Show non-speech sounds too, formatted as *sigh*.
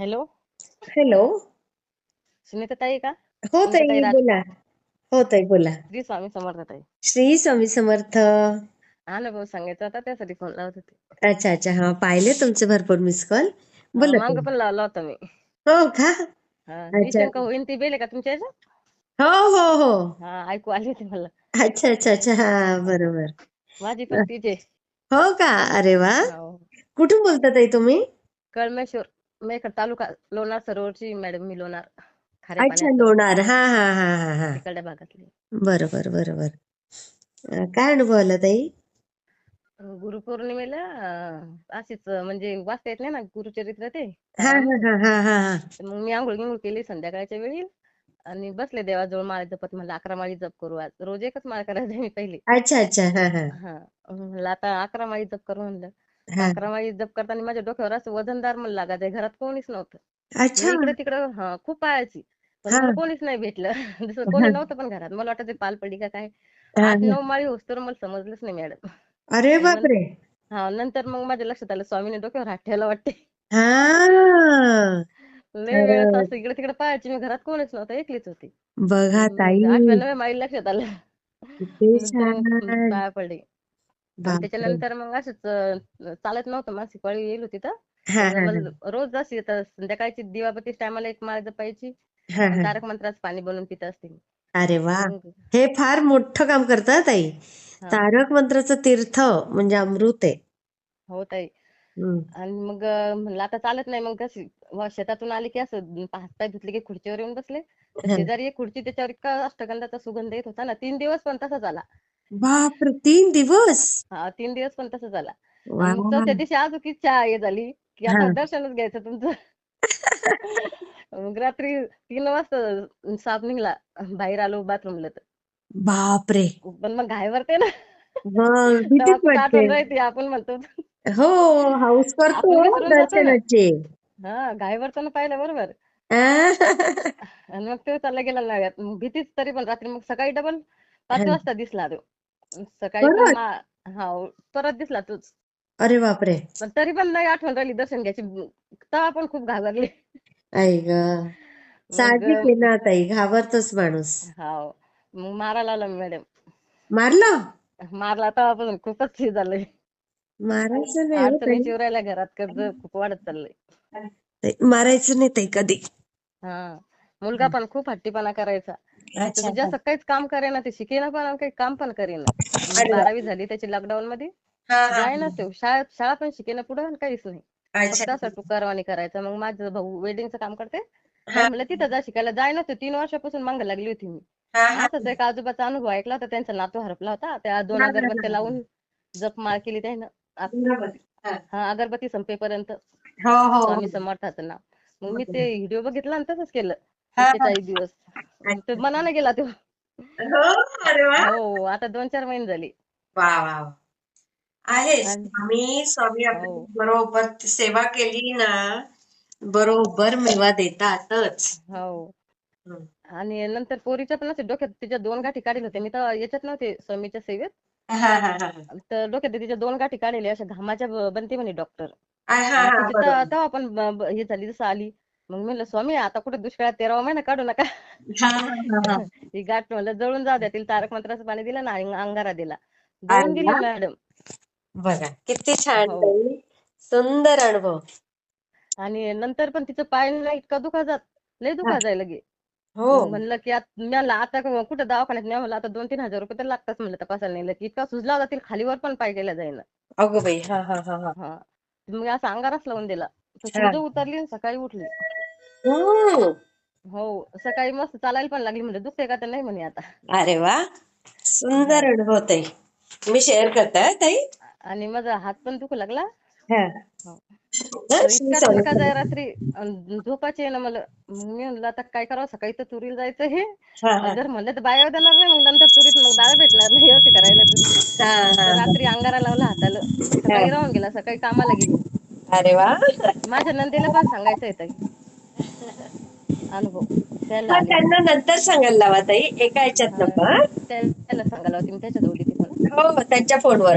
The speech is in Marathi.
हॅलो? हॅलो? सुनीता ताई का? हो सुनीता ताई ताई राज बोला. हो ताई बोला. श्री स्वामी समर्थ ताई. श्री स्वामी समर्थ. अनुभव सांगायचा होता त्यासाठी फोन लावत होते. अच्छा अच्छा. हा पाहिले तुमचे भरपूर मिस कॉल हा, बोला मागं ताई. पण लावला होता मी. हो का? हा अच्छा. होईन ती बेल आहे का तुमच्या याच्यात? हो हो हो. हा ऐकू आली होती मला. अच्छा अच्छा अच्छा. हा बरोबर. माझी पण तिचे हो का? अरे वा. हो. कुठून बोलता ताई तुम्ही? कळमेश्वर. मेकर तालुका लोणार सरोवरची मॅडम मी लोणार. खारे अच्छा लोणार. हा हा हा हा हा. तिकडल्या भागातली. बरोबर बरोबर. अं, काय अनुभव आला ताई गुरुपौर्णिमेला अं, अशीच म्हणजे वाचता येत नाही ना गुरुचरित्र ते? हा. हा हा हा हा तर मग मी आंघोळ गिंघोळ केली संध्याकाळच्या वेळी आणि बसले देवाजवळ माळ जपत म्हणलं अकरा माळी जप करू आज. रोज एकच माळ करायची मी पहिली. अच्छा अच्छा. हा हा. हा म्हणलं आता अकरा माळी जप करू म्हणलं. अकरा माळी जप करताना माझ्या डोक्यावर असं वजनदार म्हणलं लागायचं. घरात कोणीच नव्हतं. इकडे तिकडे हा खूप पाहायची पण. मला कोणीच नाही भेटलं. *laughs* दुसरं कोणी नव्हतं पण घरात. मला वाटतं ते पाल पडली का काय? आठ. नऊ माळी होस तर मला समजलंच नाही मॅडम. अरे बापरे! हा नंतर मग माझ्या लक्षात आलं स्वामीने डोक्यावर हात ठेवला वाटते. हा. लय. असं इकडे तिकडे पाहायची मी घरात कोणीच नव्हतं एकलीच होती. बघा ताई. आठव्या नव्या माळी लक्षात आलं. पाया पडले त्याच्यानंतर मग असंच चालत नव्हतं. मासिक पाळी येईल होती तर. तर रोज अशी आता संध्याकाळची दिवाबत्ती टायमाला एक माळ जपायची. तारक मंत्राचं पाणी बनवून पित असते अरे वा. हे फार मोठं काम करतात ताई. तारक मंत्राचं तीर्थ म्हणजे अमृत आहे. हो ताई. आणि मग म्हणलं आता चालत नाही. मग कशी शेतातून आले की असं हात पाय धुतले की खुर्चीवर येऊन बसले. तर. शेजारी एक खुर्ची त्याच्यावर इतका अष्टगंधाचा सुगंध येत होता ना. तीन दिवस पण तसाच आला. बापरे तीन दिवस? हा तीन दिवस पण तसाच आला वा आणि मग चौथ्या दिवशी अजून इच्छा हे झाली की आता हा. दर्शनच घ्यायचं तुमचं. *laughs* मग रात्री तीन वाजता साप निघला बाहेर आलो बाथरूमला तर. बापरे. पण मग घाय भरते ना. मग तेव्हा *laughs* भीतीच कुठं वाटते. आठवण राहते आपण म्हणतो. हो हाऊस आपण करतो विसरून जातो ना. दर्शनाचे. हा घाय भरताना पाहिलं बरोबर? आणि मग तो चालला गेला नव्यात. मग भीतीच तरी पण रात्री मग सकाळी डबल पाच वाजता दिसला तो. सकाळी पण परत? मा- हा परत दिसला तोच. अरे बापरे. पण तरी पण नाही आठवण राहिली दर्शन घ्यायची. तेव्हा पण खूप घाबरले. आई ग. मग साहजिक आहे ना ताई घाबरतोच माणूस. हा मग मारायला आला मॅडम. मारलं? मारला तेव्हापासून खूपच हे झालंय. मारायचं नाही हो अडचणी शिवरायला घरात कर्ज खूप वाढत चाललंय. ताई, मारायचं नाही ताई कधी. हा मुलगा पण खूप हट्टीपणा करायचा. तर जास्त काहीच काम करेना ते शिकेना पण काही काम पण करेना. वा. बारावी झाली त्याची लॉकडाऊन मध्ये. जायना तो. शाळा शाळा पण शिकेना पुढे काहीच नाही. फक्त असं टुकारवाणी करायचं. मग माझं भाऊ वेल्डिंगचं काम करते. म्हणलं तिथं जा शिकायला. जाय ना तीन वर्षापासून मागं लागली होती मी. असंच एक आजोबाचा अनुभव ऐकला होता. त्यांचा नातू हरपला होता. त्या दोन अगरबत्त्या. लावून जपमाळ केली त्यानं. हा. अगरबत्ती संपेपर्यंत. हो हो स्वामी हो. समर्थाचं नाव. मग मी ते व्हिडिओ बघितला आणि तसंच केलं. एक्केचाळीस दिवस. ते मनाने गेला तो हो अरे वा हो आता दोन चार महिने झाली वा वा वा. आहे आणि- स्वामी स्वामी आपण हो. बरोबर सेवा केली ना बरोबर मेवा देतातच हो हम्म. आणि नंतर पोरीच्या पण असे डोक्यात तिच्या दोन गाठी काढले होते मी तर याच्यात नव्हते स्वामीच्या सेवेत हा, हा, हा, हा. तर डोक्यात तिच्या दोन गाठी काढलेले अशा घामाच्या ब- बनते म्हणे डॉक्टर हा, हा, हा, बरोबर. तेव्हा पण ब- ब- हे झाली जसं आली मग म्हणलं स्वामी आता कुठे दुष्काळात तेरावा महिना काढू नका. हा, *laughs* गाठ म्हणलं जळून जाऊ द्या. तिला तारक मंत्राचं पाणी दिलं ना आणि अंगारा दिला. जळून वा. मॅडम. बघा किती छान हो. सुंदर अनुभव. आणि नंतर पण तिचं पाय ना इतका दुखा जात लय दुखा जाय लगे. हो. म्हणलं की आत- आता कुठं दवाखान्यात नाही म्हणलं आता दोन तीन हजार रुपये तर लागतात म्हणलं तपासायला नेलं की. इतका सुजला होता तिला खालीवर पण पाय गेला जाईना. अगो बाई हा हा हा मग असं अंगारच लावून दिला. उतरली सकाळी उठली. हम्म. हो सकाळी मस्त चालायला पण लागली म्हणजे दुखते का तर नाही म्हणे आता अरे वा सुंदर हो. अनुभव ताई तुम्ही शेअर करताय ताई आणि माझा हात पण दुखू लागला हा. हो. हा, तर श्री इतका स्वामी दणका जाय. रात्री अन झोपाची आहे ना मला मग मी म्हणलं आता काय करावं सकाळी तर तुरीला जायचं हे हा, हा. जर म्हणलं तर बाया देणार नाही मग नंतर तुरीत मग दाळ भेटणार नाही अशी करायला तुरी हा, हा, तर हा. रात्री अंगारा लावला हाताला सकाळी राहून गेला सकाळी कामाला गेली अरे वा माझ्या नंदेला पण सांगायचं आहे ताई अनुभव. त्यांना नंतर सांगायला लावा ताई. एका हा? त्या- त्याला सांगायला होती त्याच्या हो हो त्यांच्या फोनवर